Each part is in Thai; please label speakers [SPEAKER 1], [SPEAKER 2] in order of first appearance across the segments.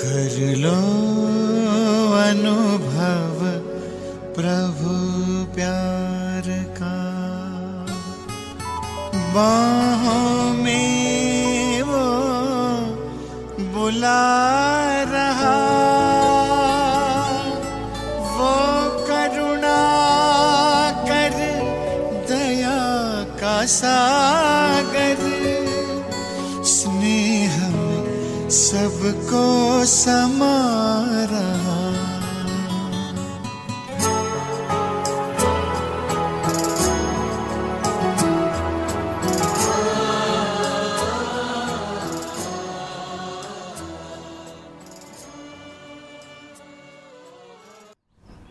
[SPEAKER 1] कर लो अनुभव प्रभु प्यार का। बाहों में वो बुला सबको समा रहा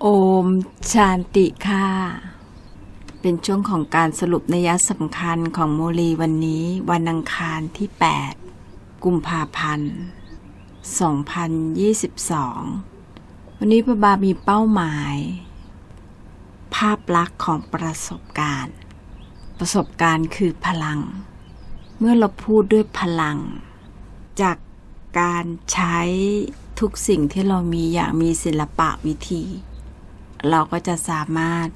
[SPEAKER 2] โอมชานติค่ะ เป็นช่วงของการสรุปนัยสำคัญของโมลีวันนี้วันอังคารที่ 8 กุมภาพันธ์ 2022 วันนี้พระบามีเป้าหมาย ภาพลักษณ์ของประสบการณ์ ประสบการณ์คือพลัง เมื่อเราพูดด้วยพลัง จากการใช้ทุกสิ่งที่เรามีอย่างมีศิลปะวิธี เราก็จะสามารถ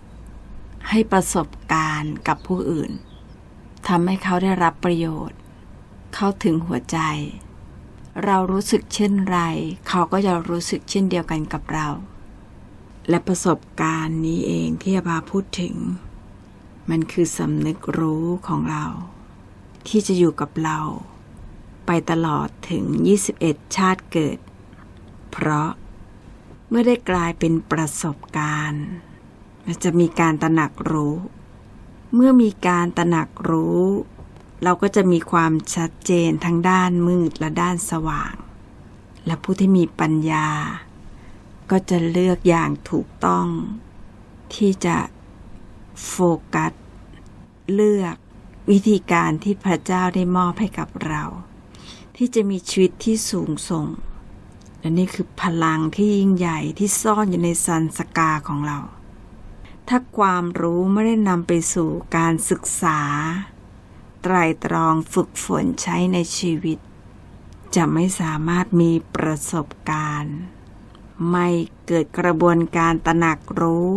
[SPEAKER 2] ให้ประสบการณ์กับผู้อื่นทำให้เขาได้รับประโยชน์ เข้าถึงหัวใจ เรารู้สึกเช่นไร เขาก็จะรู้สึกเช่นเดียวกันกับเรา และประสบการณ์นี้เองที่อาบาพูดถึง มันคือสำนึกรู้ของเรา ที่จะอยู่กับเรา ไปตลอดถึง 21 ชาติเกิด เพราะเมื่อได้กลายเป็นประสบการณ์ มันจะมีการตระหนักรู้ เมื่อมีการตระหนักรู้ เราก็จะมีความชัดเจนทั้งด้านมืดและด้านสว่าง และผู้ที่มีปัญญา ก็จะเลือกอย่างถูกต้อง ที่จะโฟกัส เลือกวิธีการที่พระเจ้าได้มอบให้กับเรา ที่จะมีชีวิตที่สูงส่ง และนี่คือพลังที่ยิ่งใหญ่ที่ซ่อนอยู่ในสันสกาของเรา ถ้าความรู้ไม่ได้นำไปสู่การศึกษา ไตรตรองฝึกฝนใช้ในชีวิต จะไม่สามารถมีประสบการณ์ ไม่เกิดกระบวนการตระหนักรู้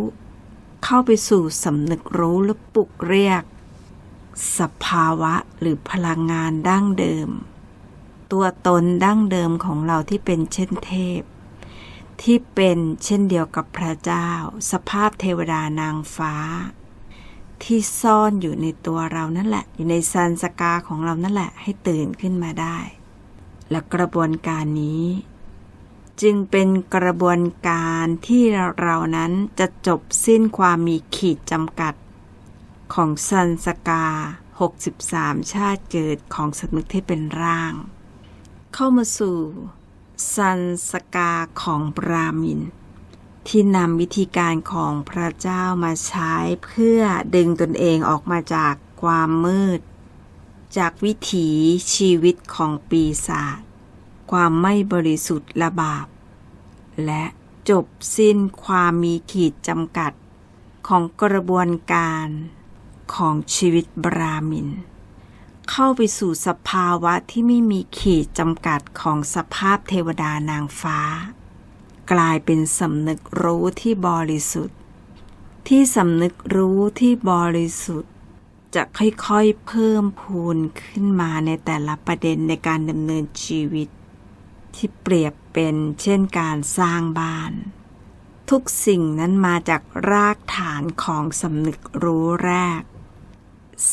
[SPEAKER 2] เข้าไปสู่สำนึกรู้และปลุกเรียก สภาวะหรือพลังงานดั้งเดิม ตัวตนดั้งเดิมของเราที่เป็นเช่นเทพ ที่เป็นเช่นเดียวกับพระเจ้า สภาพเทวดานางฟ้า ที่ซ่อนอยู่ในตัวเรานั่นแหละ อยู่ในซันสกาของเรานั่นแหละให้ตื่นขึ้นมาได้ และกระบวนการนี้ จึงเป็นกระบวนการที่เรานั้นจะจบสิ้นความมีขีดจำกัด ของซันสกา 63 ชาติเกิดของสำนึกที่เป็นร่าง เข้ามาสู่ซันสกาของบรามิน ที่นำวิธีการของพระเจ้ามาใช้เพื่อดึงตนเองออกมาจากความมืด จากวิถีชีวิตของปีศาจความไม่บริสุทธิ์และบาป และจบสิ้นความมีขีดจำกัดของกระบวนการของชีวิตบรามิน เข้าไปสู่สภาวะที่ไม่มีขีดจำกัดของสภาพเทวดานางฟ้า กลายเป็นสำนึกรู้ที่บริสุทธิ์ ที่สำนึกรู้ที่บริสุทธิ์ จะค่อยๆเพิ่มพูนขึ้นมาในแต่ละประเด็นในการดำเนินชีวิต ที่เปรียบเป็นเช่นการสร้างบ้าน ทุกสิ่งนั้นมาจากรากฐานของสำนึกรู้แรก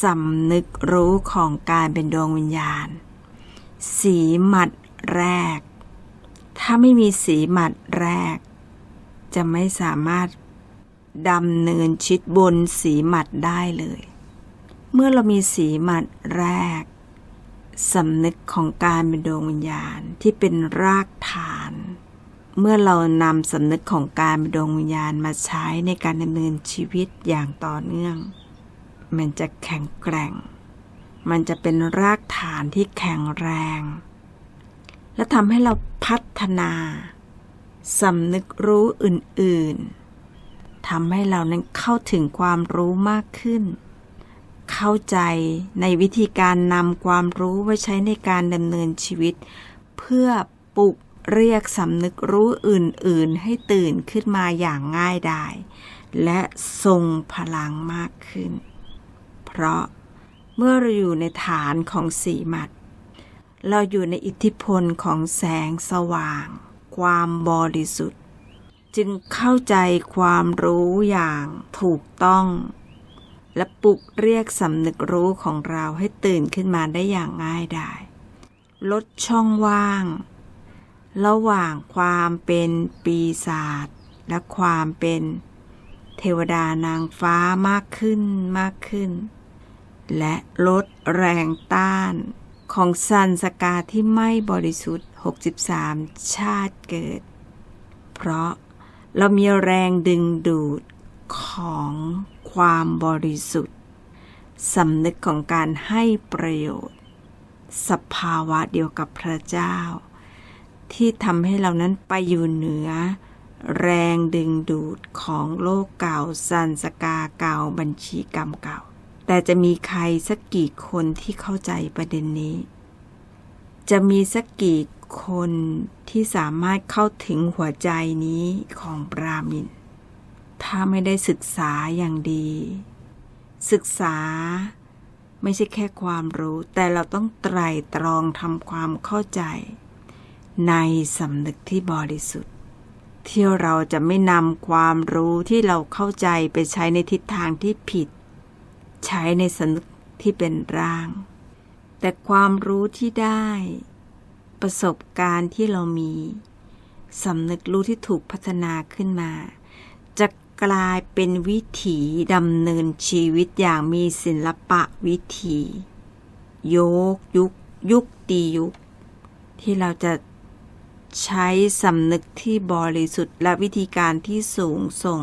[SPEAKER 2] สำนึกรู้ของการเป็นดวงวิญญาณ สีหมัดแรก ถ้าไม่มีสีหมัดแรก จะไม่สามารถดำเนินชิดบนสีหมัดได้เลย เมื่อเรามีสีหมัดแรกสำนึกของการเป็นดวงวิญญาณที่เป็นรากฐาน เมื่อเรานำสำนึกของการเป็นดวงวิญญาณมาใช้ในการดำเนินชีวิตอย่างต่อเนื่อง มันจะแข็งแกร่ง มันจะเป็นรากฐานที่แข็งแรง และทำให้เราพัฒนาสำนึกรู้อื่น ๆทำให้เรานั้นเข้าถึงความรู้มากขึ้น เข้าใจในวิธีการนำความรู้ไว้ใช้ในการดำเนินชีวิต เพื่อปลุกเรียกสำนึกรู้อื่น ๆ ให้ตื่นขึ้นมาอย่างง่ายดาย และทรงพลังมากขึ้น เพราะเมื่อเราอยู่ในฐานของสีหมัด เราอยู่ในอิทธิพลของแสงสว่าง ความบริสุทธิ์ จึงเข้าใจความรู้อย่างถูกต้อง และปลุกเรียกสำนึกรู้ของเราให้ตื่นขึ้นมาได้อย่างง่ายดายลดช่องว่าง ระหว่างความเป็นปีศาจและความเป็นเทวดานางฟ้ามากขึ้นมากขึ้น และลดแรงต้าน ของสันสกาที่ไม่บริสุทธิ์ 63 ชาติเกิด เพราะเรามีแรงดึงดูดของความบริสุทธิ์สำนึกของการให้ประโยชน์ สภาวะเดียวกับพระเจ้า ที่ทำให้เรานั้นไปอยู่เหนือ แรงดึงดูดของโลกเก่าสันสกาเก่าบัญชีกรรมเก่า แต่จะมีใครสักกี่คนที่เข้าใจประเด็นนี้ จะมีสักกี่คนที่สามารถเข้าถึงหัวใจนี้ของบรามิน ถ้าไม่ได้ศึกษาอย่างดี ศึกษาไม่ใช่แค่ความรู้ แต่เราต้องไตร่ตรองทำความเข้าใจ ในสำนึกที่บริสุทธิ์ ที่เราจะไม่นำความรู้ที่เราเข้าใจไปใช้ในทิศทางที่ผิด ใช้ในสำนึกที่เป็นร่าง แต่ความรู้ที่ได้ ประสบการณ์ที่เรามีสำนึกรู้ที่ถูกพัฒนาขึ้นมา จะกลายเป็นวิถีดำเนินชีวิตอย่างมีศิลปะวิถีโยกยุกยุคตียุค ที่เราจะใช้สำนึกที่บริสุทธิ์และวิธีการที่สูงส่ง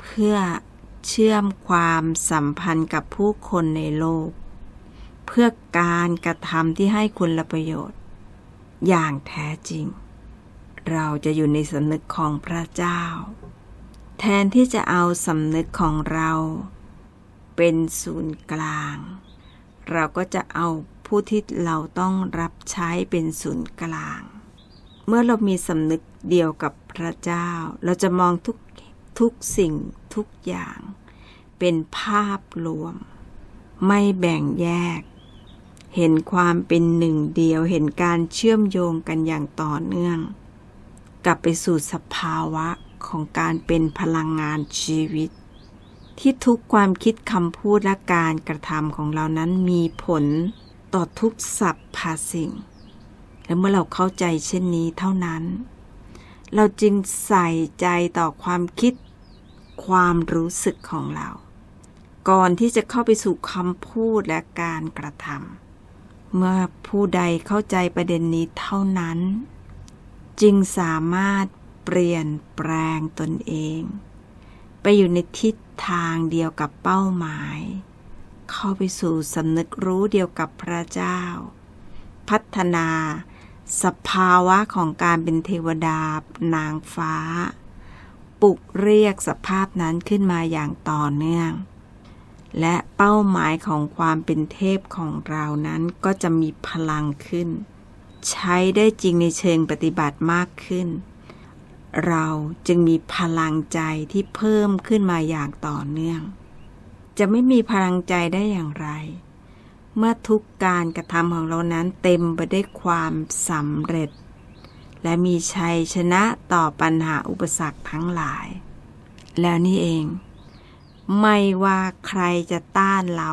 [SPEAKER 2] เพื่อ เชื่อมความสัมพันธ์กับผู้คนในโลก เพื่อการกระทำที่ให้คุณประโยชน์ อย่างแท้จริง เราจะอยู่ในสำนึกของพระเจ้า แทนที่จะเอาสำนึกของเรา เป็นศูนย์กลาง เราก็จะเอาผู้ที่เราต้องรับใช้เป็นศูนย์กลาง เมื่อเรามีสำนึกเดียวกับพระเจ้า เราจะมองทุก ทุกสิ่งทุกอย่าง เป็นภาพรวม ไม่แบ่งแยก เห็นความเป็นหนึ่งเดียวเห็นการเชื่อมโยงกันอย่างต่อเนื่อง กลับไปสู่สภาวะของการเป็นพลังงานชีวิต ที่ทุกความคิดคำพูดและการกระทำของเรานั้นมีผลต่อทุกสรรพสิ่ง และเมื่อเราเข้าใจเช่นนี้เท่านั้น เราจึงใส่ใจต่อความคิด ความรู้สึกของเรา ก่อนที่จะเข้าไปสู่คำพูดและการกระทำเมื่อผู้ใดเข้าใจประเด็นนี้เท่านั้น จึงสามารถเปลี่ยนแปลงตนเอง ไปอยู่ในทิศทางเดียวกับเป้าหมาย เข้าไปสู่สำนึกรู้เดียวกับพระเจ้า พัฒนาสภาวะของการเป็นเทวดานางฟ้า ปลุกเรียกสภาพนั้นขึ้นมาอย่างต่อเนื่อง และเป้าหมายของความเป็นเทพของเรานั้นก็จะมีพลังขึ้น ใช้ได้จริงในเชิงปฏิบัติมากขึ้น เราจึงมีพลังใจที่เพิ่มขึ้นมาอย่างต่อเนื่อง จะไม่มีพลังใจได้อย่างไร เมื่อทุกการกระทำของเรานั้นเต็มไปด้วยความสำเร็จ และมีชัยชนะต่อปัญหาอุปสรรคทั้งหลาย แล้วนี่เอง ไม่ว่าใครจะต้านเรา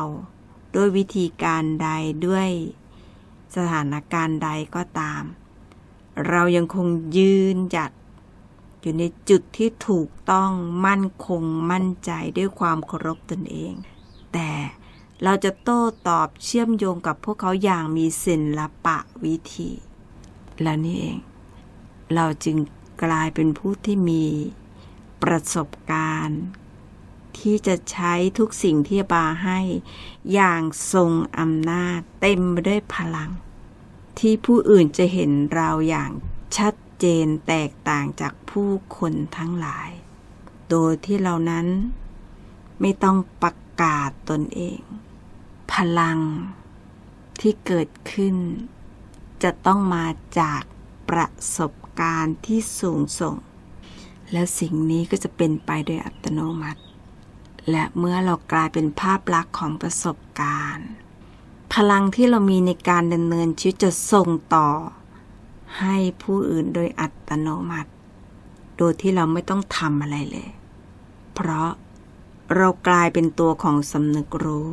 [SPEAKER 2] ด้วยวิธีการใดด้วยสถานการณ์ใดก็ตาม เรายังคงยืนหยัด อยู่ในจุดที่ถูกต้องมั่นคงมั่นใจด้วยความเคารพตนเอง แต่เราจะโต้ตอบเชื่อมโยงกับพวกเขาอย่างมีศิลปะวิธี และนี่เอง เราจึงกลายเป็นผู้ที่มีประสบการณ์ ที่จะใช้ทุกสิ่งที่บาให้ อย่างทรงอำนาจเต็มไปด้วยพลัง ที่ผู้อื่นจะเห็นเราอย่างชัดเจนแตกต่างจากผู้คนทั้งหลาย โดยที่เรานั้นไม่ต้องประกาศตนเอง พลังที่เกิดขึ้น จะต้องมาจากประสบ การที่สูงส่ง แล้วสิ่งนี้ก็จะเป็นไปโดยอัตโนมัติ และเมื่อเรากลายเป็นภาพลักษณ์ของประสบการณ์ พลังที่เรามีในการดำเนินชีวิตจะส่งต่อ ให้ผู้อื่นโดยอัตโนมัติ โดยที่เราไม่ต้องทำอะไรเลย เพราะเรากลายเป็นตัวของสำนึกรู้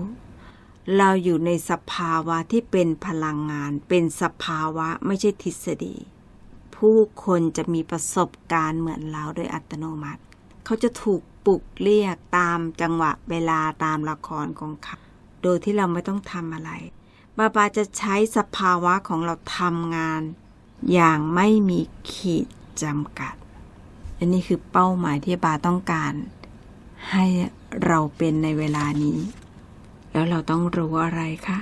[SPEAKER 2] เราอยู่ในสภาวะที่เป็นพลังงาน เป็นสภาวะไม่ใช่ทฤษฎี ผู้คนจะมีประสบการณ์เหมือนเราโดยอัตโนมัติ เขาจะถูกปลุกเรียกตามจังหวะเวลาตามละครของเขาโดยที่เราไม่ต้องทำอะไร บาบาจะใช้สภาวะของเราทำงาน อย่างไม่มีขีดจำกัด อันนี้คือเป้าหมายที่บาต้องการ ให้เราเป็นในเวลานี้ แล้วเราต้องรู้อะไรคะ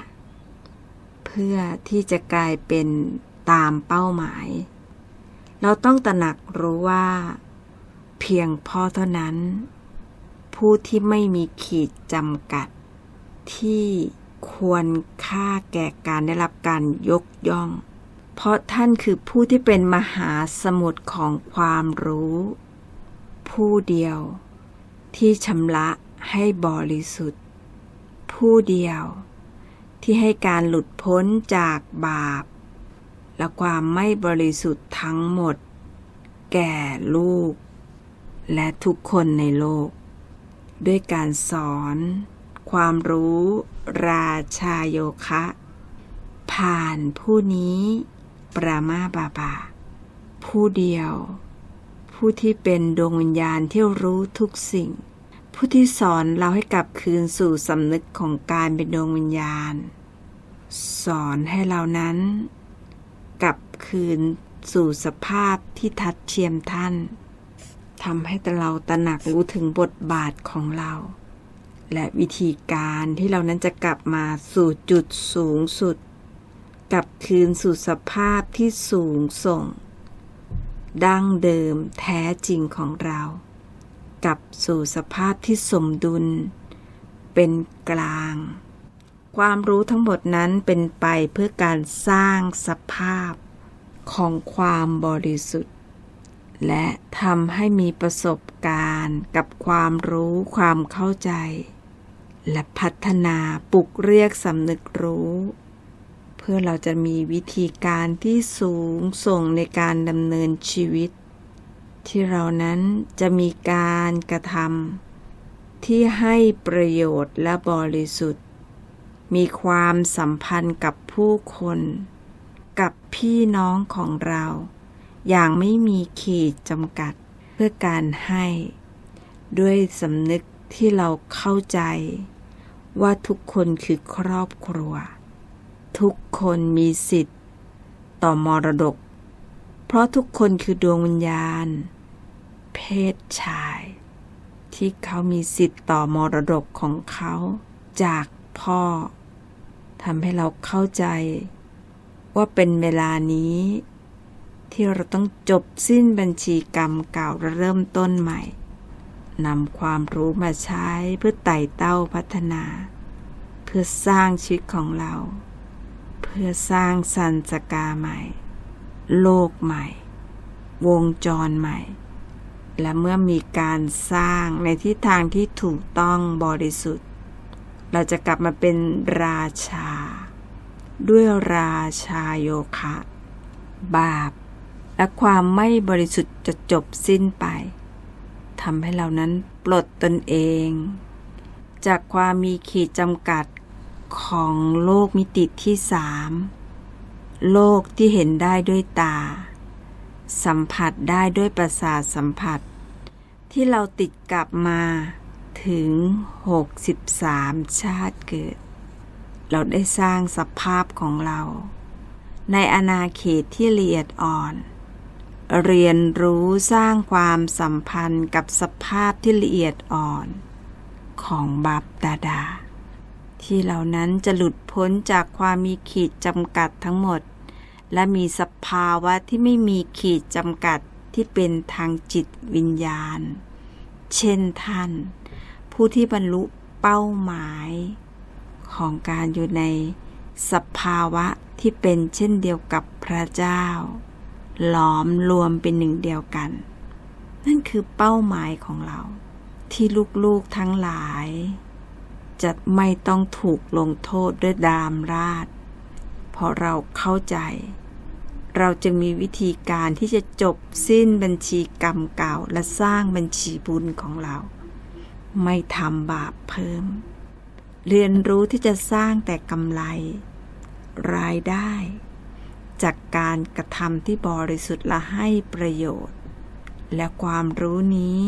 [SPEAKER 2] เพื่อที่จะกลายเป็นตามเป้าหมาย เราต้องตระหนักรู้ว่า เพียงพอเท่านั้น ผู้ที่ไม่มีขีดจำกัด ที่ควรค่าแก่การได้รับการยกย่อง เพราะท่านคือผู้ที่เป็นมหาสมุทรของความรู้ ผู้เดียว ที่ชำระให้บริสุทธิ์ ผู้เดียว ที่ให้การหลุดพ้นจากบาป และความไม่บริสุทธิ์ทั้งหมด แก่ลูก และทุกคนในโลก ด้วยการสอน ความรู้ ราชาโยคะ ผ่านผู้นี้ปรามาบาบา ผู้เดียว ผู้ที่เป็นดวงวิญญาณที่รู้ทุกสิ่ง ผู้ที่สอนเราให้กลับคืนสู่สำนึกของการเป็นดวงวิญญาณ สอนให้เรานั้น กลับคืนสู่สภาพที่ทัดเทียมท่านทำให้เราตระหนักรู้ถึงบทบาทของเรา และวิธีการที่เรานั้นจะกลับมาสู่จุดสูงสุด กลับคืนสู่สภาพที่สูงส่ง ดั้งเดิมแท้จริงของเรา กลับสู่สภาพที่สมดุล เป็นกลาง ความรู้ทั้งหมดนั้นเป็นไปเพื่อการสร้างสภาพของความบริสุทธิ์ และทำให้มีประสบการณ์กับความรู้ความเข้าใจ และพัฒนาปลุกเรียกสำนึกรู้ เพื่อเราจะมีวิธีการที่สูงส่งในการดำเนินชีวิต ที่เรานั้นจะมีการกระทำที่ให้ประโยชน์และบริสุทธิ์ มีความสัมพันธ์กับผู้คน กับพี่น้องของเรา อย่างไม่มีขีดจำกัดเพื่อการให้ ด้วยสำนึกที่เราเข้าใจ ว่าทุกคนคือครอบครัว ทุกคนมีสิทธิ์ ต่อมรดก เพราะทุกคนคือดวงวิญญาณ เพศชาย ที่เขามีสิทธิ์ต่อมรดกของเขาจากพ่อ ทำให้เราเข้าใจ ว่าเป็นเวลานี้ ที่เราต้องจบสิ้นบัญชีกรรมเก่าและเริ่มต้นใหม่นำความรู้มาใช้เพื่อไต่เต้าพัฒนา เพื่อสร้างชีวิตของเรา เพื่อสร้างสันสกาใหม่ โลกใหม่ วงจรใหม่ และเมื่อมีการสร้างในทิศทางที่ถูกต้องบริสุทธิ์ เราจะกลับมาเป็นราชา ด้วยราชาโยคะ บาป และความไม่บริสุทธิ์จะจบสิ้นไปทำให้เรานั้นปลดตนเอง จากความมีขีดจำกัดของโลกมิติที่สามโลกที่เห็นได้ด้วยตา สัมผัสได้ด้วยประสาทสัมผัส ที่เราติดกลับมา ถึง 63 ชาติเกิด เราได้สร้างสภาพของเรา ในอาณาเขตที่ละเอียดอ่อน เรียนรู้สร้างความสัมพันธ์กับสภาพที่ละเอียดอ่อน ของบับดาดา ที่เหล่านั้นจะหลุดพ้นจากความมีขีดจำกัดทั้งหมด และมีสภาวะที่ไม่มีขีดจำกัดที่เป็นทางจิตวิญญาณ เช่นท่าน ผู้ที่บรรลุเป้าหมาย ของการอยู่ในสภาวะที่เป็นเช่นเดียวกับพระเจ้า หลอมรวมเป็นหนึ่งเดียวกัน นั่นคือเป้าหมายของเรา ที่ลูกๆทั้งหลาย จะไม่ต้องถูกลงโทษด้วยดามราดเพราะเราเข้าใจ เราจะมีวิธีการที่จะจบสิ้นบัญชีกรรมเก่าและสร้างบัญชีบุญของเรา ไม่ทำบาปเพิ่ม เรียนรู้ที่จะสร้างแต่กำไร รายได้ จากการกระทำที่บริสุทธิ์และให้ประโยชน์ และความรู้นี้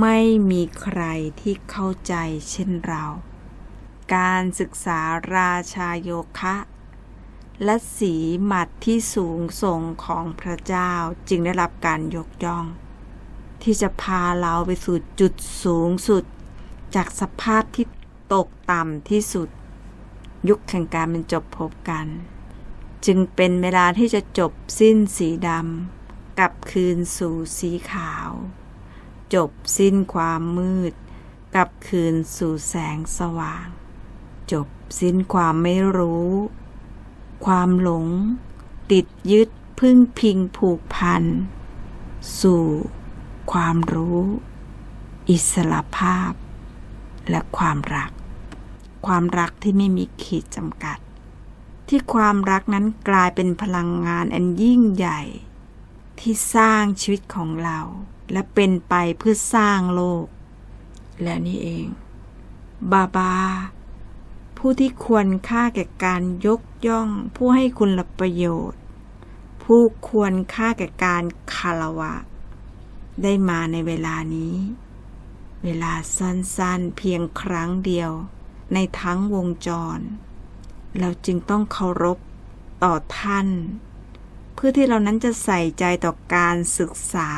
[SPEAKER 2] ไม่มีใครที่เข้าใจเช่นเรา การศึกษาราชาโยคะและสีหมัดที่สูงส่งของพระเจ้าจึงได้รับการยกย่อง ที่จะพาเราไปสู่จุดสูงสุด จากสภาพที่ตกต่ำที่สุด ยุคแห่งการเป็นจบพบกัน จึงเป็นเวลาที่จะจบสิ้นสีดำกลับคืนสู่สีขาว จบสิ้นความมืดกลับคืนสู่แสงสว่าง จบสิ้นความไม่รู้ ความหลง ติดยึดพึ่งพิงผูกพัน สู่ ความรู้ อิสระภาพ และความรัก ความรักที่ไม่มีขีดจำกัด ที่ความรักนั้นกลายเป็นพลังงานอันยิ่งใหญ่ ที่สร้างชีวิตของเรา และเป็นไปเพื่อสร้างโลก และนี่เอง บาบา ผู้ที่ควรค่าแก่การยกย่อง ผู้ให้คุณประโยชน์ ผู้ควรค่าแก่การคารวะ ได้มาในเวลานี้ เวลาสั้นๆเพียงครั้งเดียวในทั้งวงจร เราจึงต้องเคารพต่อท่าน เพื่อที่เรานั้นจะใส่ใจต่อการศึกษา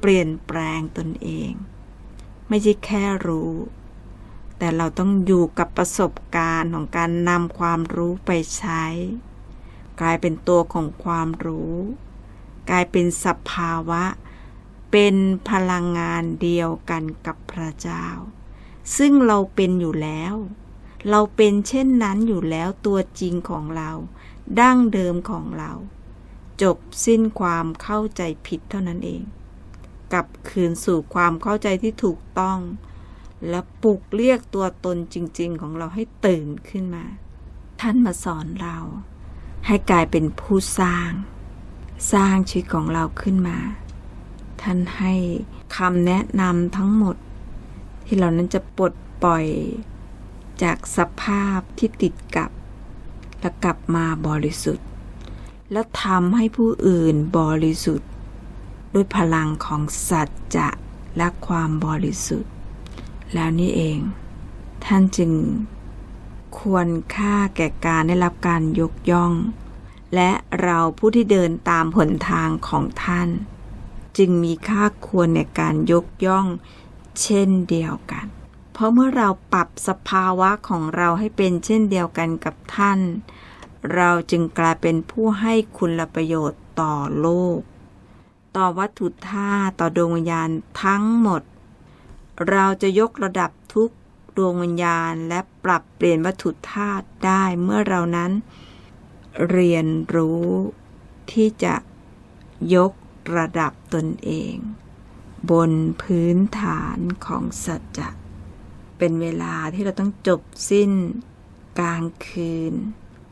[SPEAKER 2] เปลี่ยนแปลงตนเอง ไม่ใช่แค่รู้ แต่เราต้องอยู่กับประสบการณ์ของการนำความรู้ไปใช้ กลายเป็นตัวของความรู้ กลายเป็นสภาวะ เป็นพลังงานเดียวกันกับพระเจ้า ซึ่งเราเป็นอยู่แล้ว เราเป็นเช่นนั้นอยู่แล้วตัวจริงของเรา ดั้งเดิมของเรา จบสิ้นความเข้าใจผิดเท่านั้นเอง กลับคืนสู่ความเข้าใจที่ถูกต้อง และปลุกเรียกตัวตนจริง ๆ ของเราให้ตื่นขึ้นมา ท่านมาสอนเรา ให้กลายเป็นผู้สร้าง สร้างชีวิตของเราขึ้นมา ท่านให้คำแนะนำทั้งหมด ที่เรานั้นจะปลดปล่อยจากสภาพที่ติดกับ และกลับมาบริสุทธิ์ และทำให้ผู้อื่นบริสุทธิ์ ด้วยพลังของสัจจะและความบริสุทธิ์ แล้วนี่เอง ท่านจึงควรค่าแก่การได้รับการยกย่อง และเราผู้ที่เดินตามหนทางของท่าน จึงมีค่าควรในการยกย่อง เช่นเดียวกัน เพราะเมื่อเราปรับสภาวะของเราให้เป็นเช่นเดียวกันกับท่าน เราจึงกลายเป็นผู้ให้คุณประโยชน์ต่อโลก ต่อวัตถุธาตุต่อดวงวิญญาณทั้งหมด เราจะยกระดับทุกดวงวิญญาณและปรับเปลี่ยนวัตถุธาตุได้เมื่อเรานั้น เรียนรู้ที่จะยก ระดับตนเอง บนพื้นฐานของสัจจะเป็นเวลาที่เราต้องจบสิ้นกลางคืน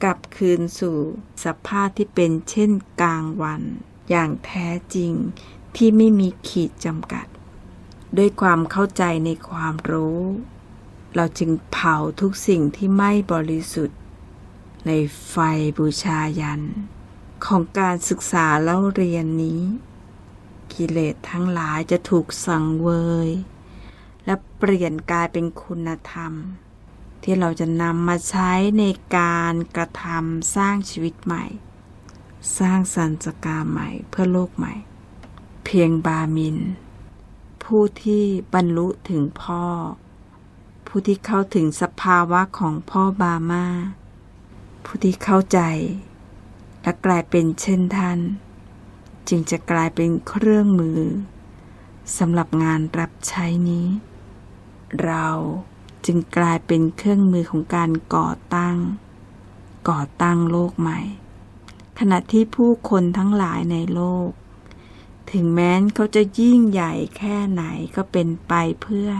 [SPEAKER 2] กลับคืนสู่สภาพที่เป็นเช่นกลางวัน อย่างแท้จริงที่ไม่มีขีดจำกัด ด้วยความเข้าใจในความรู้ เราจึงเผาทุกสิ่งที่ไม่บริสุทธิ์ ในไฟบูชายัน ของการศึกษาเล่าเรียนนี้ กิเลสทั้งหลายจะถูกสังเวย และเปลี่ยนกลายเป็นคุณธรรม ที่เราจะนำมาใช้ในการกระทำสร้างชีวิตใหม่ สร้างสันสกาใหม่เพื่อโลกใหม่ เพียงบามิน ผู้ที่บรรลุถึงพ่อ ผู้ที่เข้าถึงสภาวะของพ่อบามา ผู้ที่เข้าใจ และกลายเป็นเช่นท่าน จึงจะกลายเป็นเครื่องมือสำหรับงานรับใช้นี้ เราจึงกลายเป็นเครื่องมือของการก่อตั้ง ก่อตั้งโลกใหม่ ขณะที่ผู้คนทั้งหลายในโลก ถึงแม้นเขาจะยิ่งใหญ่แค่ไหนก็เป็นไปเพื่อ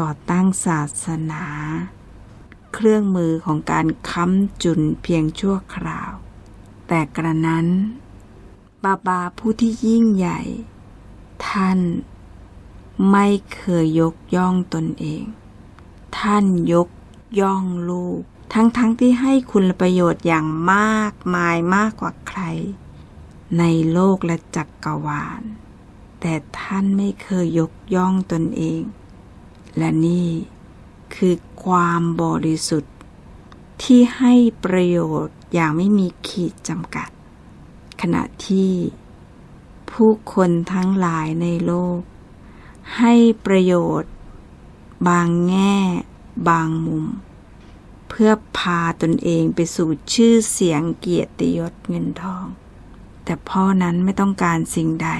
[SPEAKER 2] ก่อตั้งศาสนา เครื่องมือของการค้ำจุนเพียงชั่วคราว แต่กระนั้น บาบาผู้ที่ยิ่งใหญ่ ท่าน ไม่เคยยกย่องตนเอง ท่านยกย่องลูก ทั้งๆทที่ให้คุณประโยชน์อย่างมากมายมากกว่าใคร ในโลกและจักกรวาล แต่ท่านไม่เคยยกย่องตนเอง และนี่คือความบริสุทธิ์ที่ให้ประโยชน์ อย่างไม่มีขีดจำกัด ขณะที่ผู้คนทั้งหลายในโลก ให้ประโยชน์ บางแง่บางมุม เพื่อพาตนเองไปสู่ชื่อเสียงเกียรติยศเงินทอง แต่พ่อนั้นไม่ต้องการสิ่งใด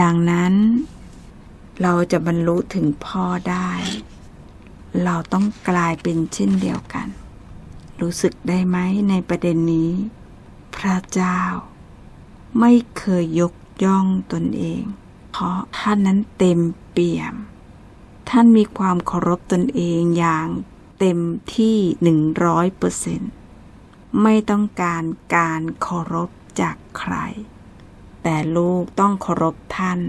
[SPEAKER 2] ดังนั้น เราจะบรรลุถึงพ่อได้ เราต้องกลายเป็นเช่นเดียวกัน รู้สึกได้ไหมในประเด็นนี้ พระเจ้า ไม่เคยยกย่องตนเอง เพราะท่านนั้นเต็มเปี่ยม ท่านมีความเคารพตนเองอย่างเต็มที่หนึ่งร้อยเปอร์เซ็นต์ไม่ต้องการการเคารพจากใคร แต่ลูกต้องเคารพท่าน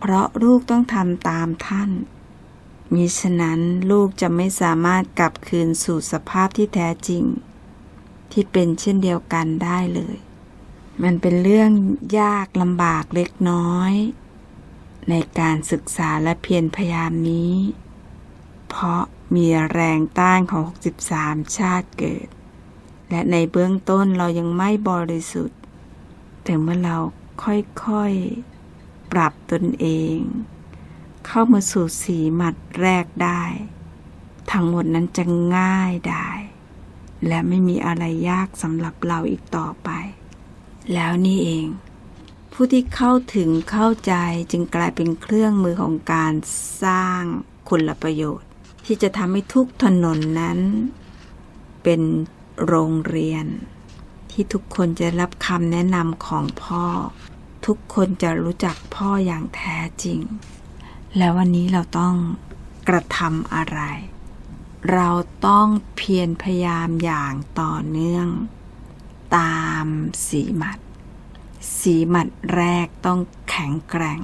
[SPEAKER 2] เพราะลูกต้องทำตามท่าน มิฉะนั้นลูกจะไม่สามารถกลับคืนสู่สภาพที่แท้จริง ที่เป็นเช่นเดียวกันได้เลย มันเป็นเรื่องยากลำบากเล็กน้อย ในการศึกษาและเพียรพยายามนี้ เพราะมีแรงต้านของ 63 ชาติเกิด และในเบื้องต้นเรายังไม่บริสุทธิ์ แต่เมื่อเราค่อยๆ ปรับตนเอง เข้ามาสู่สีหมัดแรกได้ ทั้งหมดนั้นจะง่ายได้ และไม่มีอะไรยากสำหรับเราอีกต่อไป แล้วนี่เอง ผู้ที่เข้าถึงเข้าใจจึงกลายเป็นเครื่องมือของการสร้างคุณประโยชน์ ที่จะทำให้ทุกถนนนั้น เป็นโรงเรียน ที่ทุกคนจะรับคำแนะนำของพ่อ ทุกคนจะรู้จักพ่ออย่างแท้จริง แล้ววันนี้เราต้องกระทำอะไร เราต้องเพียรพยายามอย่างต่อเนื่อง ตามสีหมัด สีหมัดแรกต้องแข็งแกร่ง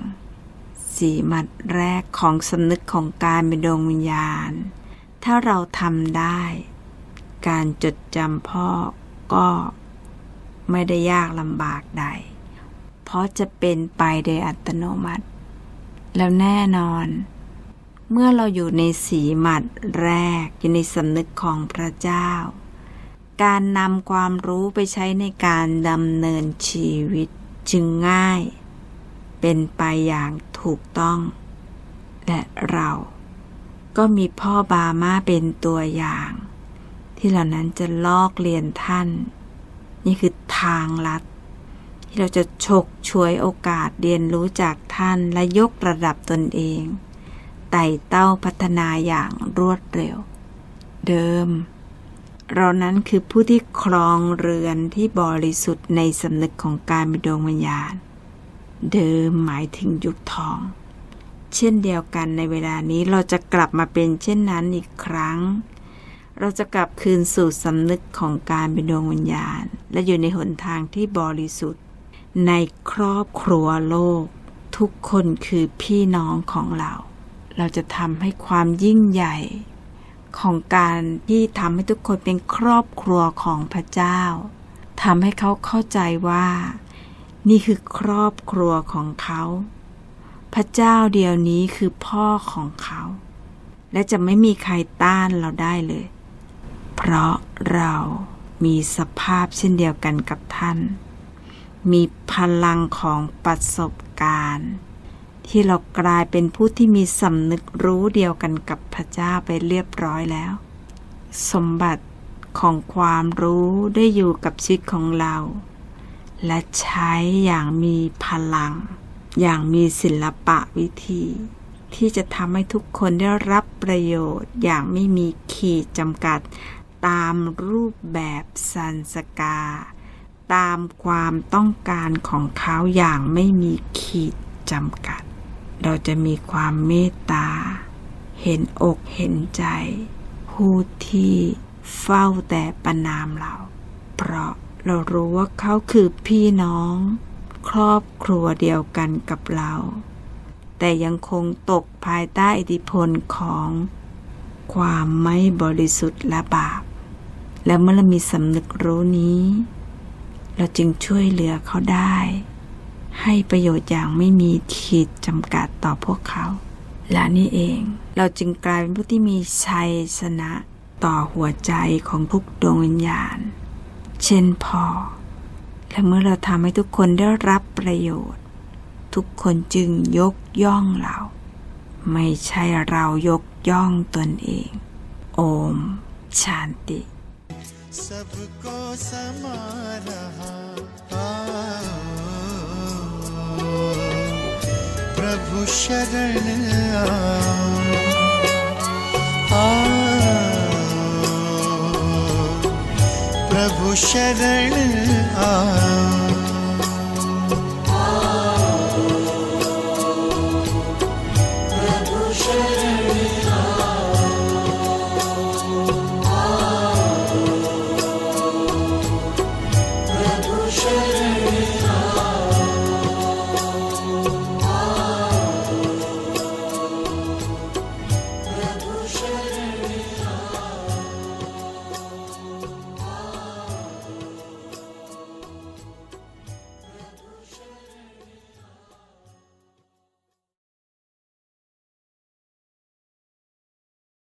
[SPEAKER 2] สีหมัดแรกของสำนึกของการเป็นดวงวิญญาณ ถ้าเราทำได้ การจดจำพ่อก็ไม่ได้ยากลำบากใด เพราะจะเป็นไปโดยอัตโนมัติ แล้วแน่นอน เมื่อเราอยู่ในสีหมัดแรกอยู่ในสำนึกของพระเจ้า การนำความรู้ไปใช้ในการดำเนินชีวิตจึงง่าย เป็นไปอย่างถูกต้อง และเราก็มีพ่อบามาเป็นตัวอย่าง ที่เหล่านั้นจะลอกเรียนท่าน นี่คือทางลัด ที่เราจะฉกช่วยโอกาสเรียนรู้จากท่านและยกระดับตนเอง ไต่เต้าพัฒนาอย่างรวดเร็ว เดิม เรานั้นคือผู้ที่ครองเรือนที่บริสุทธิ์ในสำนึกของการเป็นดวงวิญญาณ เดิมหมายถึงยุคทอง เช่นเดียวกันในเวลานี้เราจะกลับมาเป็นเช่นนั้นอีกครั้ง เราจะกลับคืนสู่สำนึกของการเป็นดวงวิญญาณ และอยู่ในหนทางที่บริสุทธิ์ ในครอบครัวโลก ทุกคนคือพี่น้องของเรา เราจะทำให้ความยิ่งใหญ่ ของการที่ทำให้ทุกคนเป็นครอบครัวของพระเจ้าทำให้เขาเข้าใจว่า นี่คือครอบครัวของเขา พระเจ้าเดียวนี้คือพ่อของเขา และจะไม่มีใครต้านเราได้เลย เพราะเรามีสภาพเช่นเดียวกันกับท่าน มีพลังของประสบการณ์ ที่เรากลายเป็นผู้ที่มีสำนึกรู้เดียวกันกับพระเจ้าไปเรียบร้อยแล้ว สมบัติของความรู้ได้อยู่กับชีวิตของเรา และใช้อย่างมีพลัง อย่างมีศิลปะวิธี ที่จะทำให้ทุกคนได้รับประโยชน์อย่างไม่มีขีดจำกัดตามรูปแบบสันสกา ตามความต้องการของเขาอย่างไม่มีขีดจำกัด เราจะมีความเมตตา เห็นอกเห็นใจ ผู้ที่เฝ้าแต่ประนามเรา เพราะเรารู้ว่าเขาคือพี่น้อง ครอบครัวเดียวกันกับเรา แต่ยังคงตกภายใต้อิทธิพลของความไม่บริสุทธิ์และบาป และเมื่อเรามีสำนึกรู้นี้ เราจึงช่วยเหลือเขาได้ ให้ประโยชน์อย่างไม่มีขีดจำกัดต่อพวกเขาและนี่เอง เราจึงกลายเป็นผู้ที่มีชัยชนะต่อหัวใจของทุกดวงวิญญาณ เช่นพอ และเมื่อเราทำให้ทุกคนได้รับประโยชน์ ทุกคนจึงยกย่องเรา ไม่ใช่เรายกย่องตนเอง โอม ชานติ
[SPEAKER 1] सबको समा रहा। प्रभु शरण आओ, प्रभु शरण आओ